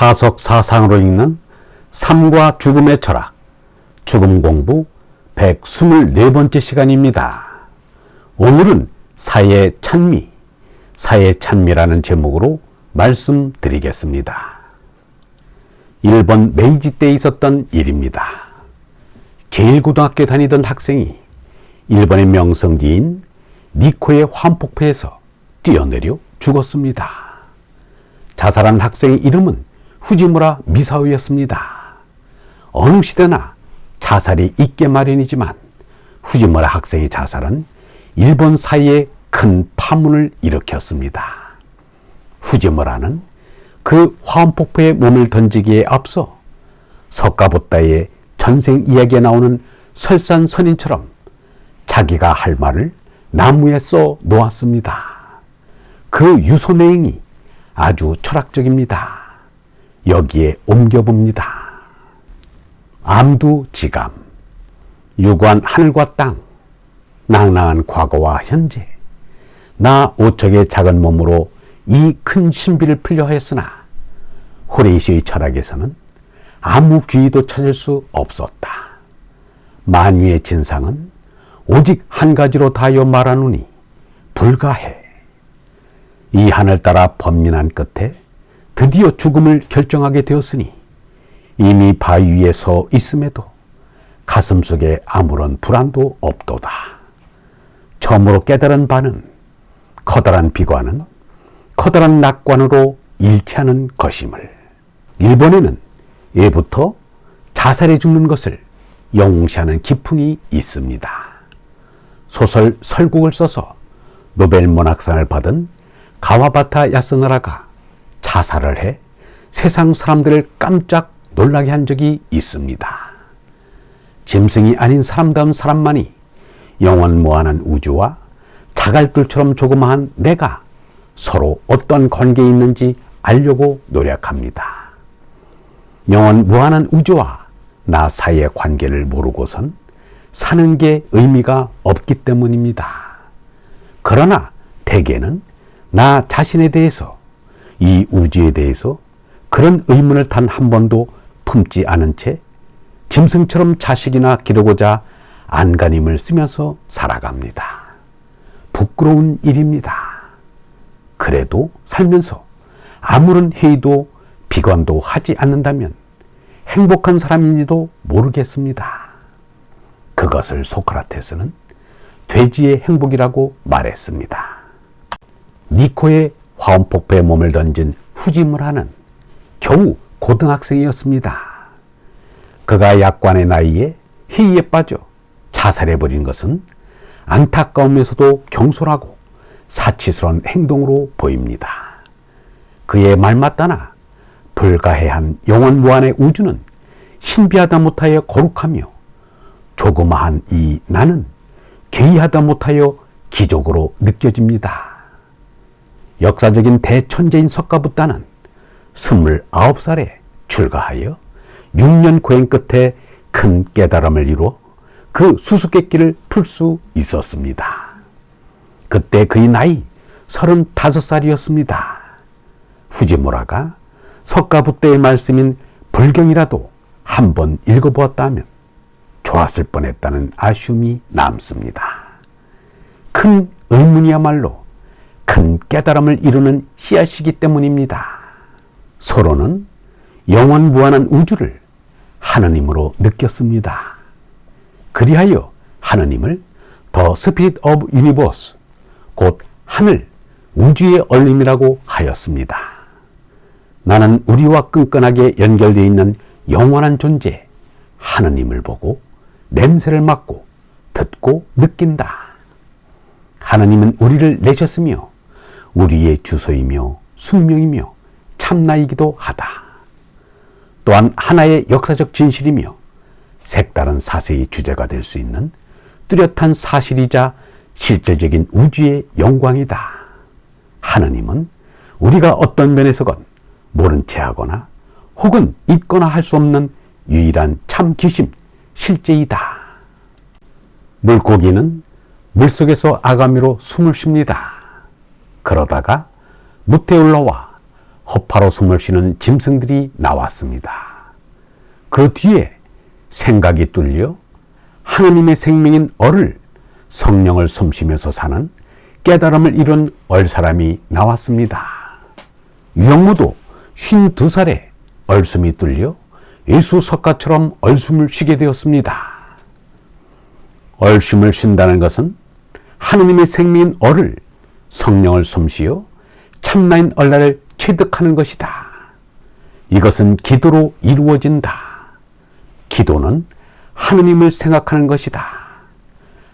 타석 사상으로 읽는 삶과 죽음의 철학, 죽음 공부 124번째 시간입니다. 오늘은 사회 찬미, 사회 찬미라는 제목으로 말씀드리겠습니다. 일본 메이지 때 있었던 일입니다. 제1고등학교 다니던 학생이 일본의 명성지인 니코의 환폭포에서 뛰어내려 죽었습니다. 자살한 학생의 이름은 후지무라 미사오였습니다. 어느 시대나 자살이 있게 마련이지만 후지무라 학생의 자살은 일본 사회에 큰 파문을 일으켰습니다. 후지무라는 그 화엄폭포에 몸을 던지기에 앞서 석가보다의 전생 이야기에 나오는 설산선인처럼 자기가 할 말을 나무에 써 놓았습니다. 그 유소 내용이 아주 철학적입니다. 여기에 옮겨봅니다. 암두 지감, 유관 하늘과 땅, 낭낭한 과거와 현재, 나 오척의 작은 몸으로 이 큰 신비를 풀려 하였으나 호레이시의 철학에서는 아무 귀의도 찾을 수 없었다. 만유의 진상은 오직 한 가지로 다여 말하노니 불가해. 이 한을 따라 번민한 끝에 드디어 죽음을 결정하게 되었으니 이미 바위 위에 서 있음에도 가슴 속에 아무런 불안도 없도다. 처음으로 깨달은 바는 커다란 비관은 커다란 낙관으로 일치하는 것임을. 일본에는 예부터 자살해 죽는 것을 영시하는 기풍이 있습니다. 소설 설국을 써서 노벨 문학상을 받은 가와바타 야스나라가 자살을 해 세상 사람들을 깜짝 놀라게 한 적이 있습니다. 짐승이 아닌 사람다운 사람만이 영원 무한한 우주와 자갈들처럼 조그마한 내가 서로 어떤 관계에 있는지 알려고 노력합니다. 영원 무한한 우주와 나 사이의 관계를 모르고선 사는 게 의미가 없기 때문입니다. 그러나 대개는 나 자신에 대해서 이 우주에 대해서 그런 의문을 단 한 번도 품지 않은 채 짐승처럼 자식이나 기르고자 안간힘을 쓰면서 살아갑니다. 부끄러운 일입니다. 그래도 살면서 아무런 회의도 비관도 하지 않는다면 행복한 사람인지도 모르겠습니다. 그것을 소크라테스는 돼지의 행복이라고 말했습니다. 니코의 화엄폭포에 몸을 던진 후지무라는 겨우 고등학생이었습니다. 그가 약관의 나이에 희에 빠져 자살해버린 것은 안타까우면서도 경솔하고 사치스러운 행동으로 보입니다. 그의 말맞다나 불가해한 영원 무한의 우주는 신비하다 못하여 거룩하며 조그마한 이 나는 괴이하다 못하여 기적으로 느껴집니다. 역사적인 대천재인 석가부다는 29살에 출가하여 6년 고행 끝에 큰 깨달음을 이루어 그 수수께끼를 풀 수 있었습니다. 그때 그의 나이 35살이었습니다. 후지모라가 석가부대의 말씀인 불경이라도 한 번 읽어보았다면 좋았을 뻔했다는 아쉬움이 남습니다. 큰 의문이야말로 큰 깨달음을 이루는 씨앗이기 때문입니다. 서로는 영원 무한한 우주를 하느님으로 느꼈습니다. 그리하여 하느님을 더 스피릿 오브 유니버스 곧 하늘 우주의 얼림이라고 하였습니다. 나는 우리와 끈끈하게 연결되어 있는 영원한 존재 하느님을 보고 냄새를 맡고 듣고 느낀다. 하느님은 우리를 내셨으며 우리의 주소이며 숙명이며 참나이기도 하다. 또한 하나의 역사적 진실이며 색다른 사세의 주제가 될 수 있는 뚜렷한 사실이자 실질적인 우주의 영광이다. 하느님은 우리가 어떤 면에서건 모른 채 하거나 혹은 잊거나 할 수 없는 유일한 참 기심, 실제이다. 물고기는 물속에서 아가미로 숨을 쉽니다. 그러다가 무태 올라와 허파로 숨을 쉬는 짐승들이 나왔습니다. 그 뒤에 생각이 뚫려 하느님의 생명인 얼을 성령을 숨쉬면서 사는 깨달음을 이룬 얼 사람이 나왔습니다. 영무도 52살에 얼숨이 뚫려 예수 석가처럼 얼숨을 쉬게 되었습니다. 얼숨을 쉰다는 것은 하느님의 생명인 얼을 성령을 숨쉬어 참나인 얼라를 체득하는 것이다. 이것은 기도로 이루어진다. 기도는 하느님을 생각하는 것이다.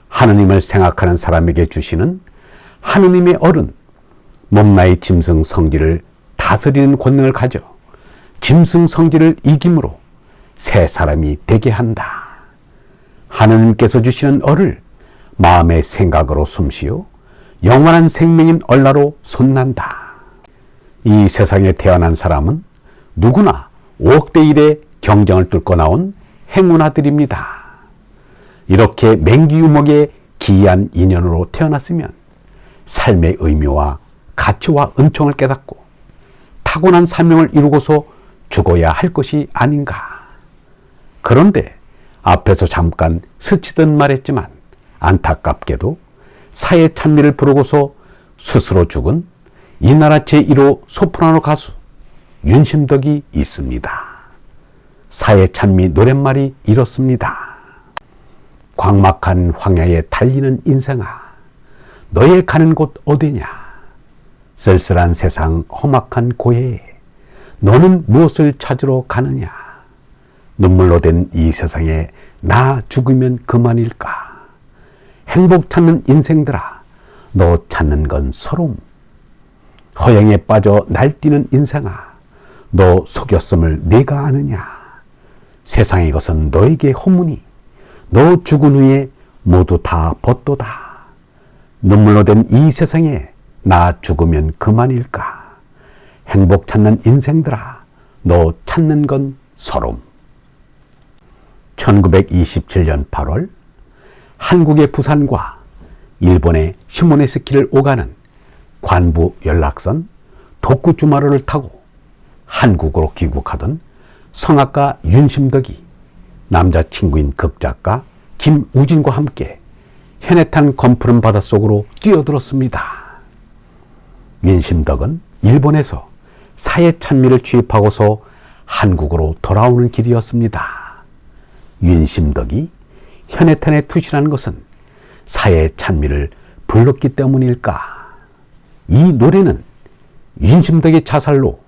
하느님을 생각하는 사람에게 주시는 하느님의 얼은 몸나의 짐승 성질을 다스리는 권능을 가져 짐승 성질을 이김으로 새 사람이 되게 한다. 하느님께서 주시는 얼을 마음의 생각으로 숨쉬어 영원한 생명인 얼라로 손난다. 이 세상에 태어난 사람은 누구나 5억 대 1의 경쟁을 뚫고 나온 행운아들입니다. 이렇게 맹기유목의 기이한 인연으로 태어났으면 삶의 의미와 가치와 은총을 깨닫고 타고난 사명을 이루고서 죽어야 할 것이 아닌가. 그런데 앞에서 잠깐 스치듯 말했지만 안타깝게도 사회 찬미를 부르고서 스스로 죽은 이 나라 제1호 소프라노 가수 윤심덕이 있습니다. 사회 찬미 노랫말이 이렇습니다. 광막한 황야에 달리는 인생아, 너의 가는 곳 어디냐? 쓸쓸한 세상 험악한 고해에 너는 무엇을 찾으러 가느냐? 눈물로 된 이 세상에 나 죽으면 그만일까? 행복 찾는 인생들아, 너 찾는 건 서름. 허영에 빠져 날뛰는 인생아, 너 속였음을 네가 아느냐? 세상의 것은 너에게 허무니, 너 죽은 후에 모두 다 벗도다. 눈물로 된 이 세상에 나 죽으면 그만일까? 행복 찾는 인생들아, 너 찾는 건 서름. 1927년 8월 한국의 부산과 일본의 시모네스키를 오가는 관부 연락선 독구주마루를 타고 한국으로 귀국하던 성악가 윤심덕이 남자친구인 극작가 김우진과 함께 현해탄 검푸른 바닷속으로 뛰어들었습니다. 윤심덕은 일본에서 사회 찬미를 취입하고서 한국으로 돌아오는 길이었습니다. 윤심덕이 현해탄에 투신한 것은 사회 찬미를 불렀기 때문일까? 이 노래는 윤심덕의 자살로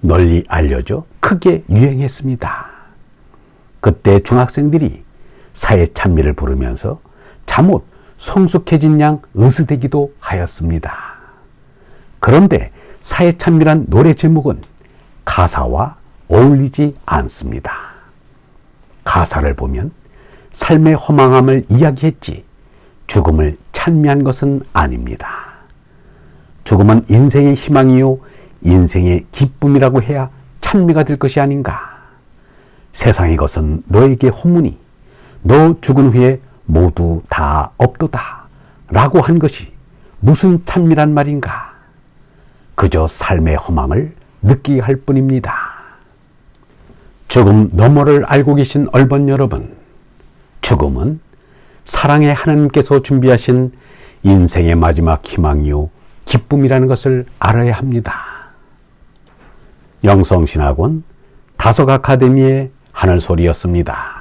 널리 알려져 크게 유행했습니다. 그때 중학생들이 사회 찬미를 부르면서 잠옷 성숙해진 양 으스대기도 하였습니다. 그런데 사회 찬미란 노래 제목은 가사와 어울리지 않습니다. 가사를 보면 삶의 허망함을 이야기했지 죽음을 찬미한 것은 아닙니다. 죽음은 인생의 희망이요, 인생의 기쁨이라고 해야 찬미가 될 것이 아닌가. 세상의 것은 너에게 허무니, 너 죽은 후에 모두 다 없도다. 라고 한 것이 무슨 찬미란 말인가. 그저 삶의 허망을 느끼게 할 뿐입니다. 죽음 너머를 알고 계신 얼번 여러분, 죽음은 사랑의 하나님께서 준비하신 인생의 마지막 희망이요, 기쁨이라는 것을 알아야 합니다. 영성신학원 다석 아카데미의 하늘 소리였습니다.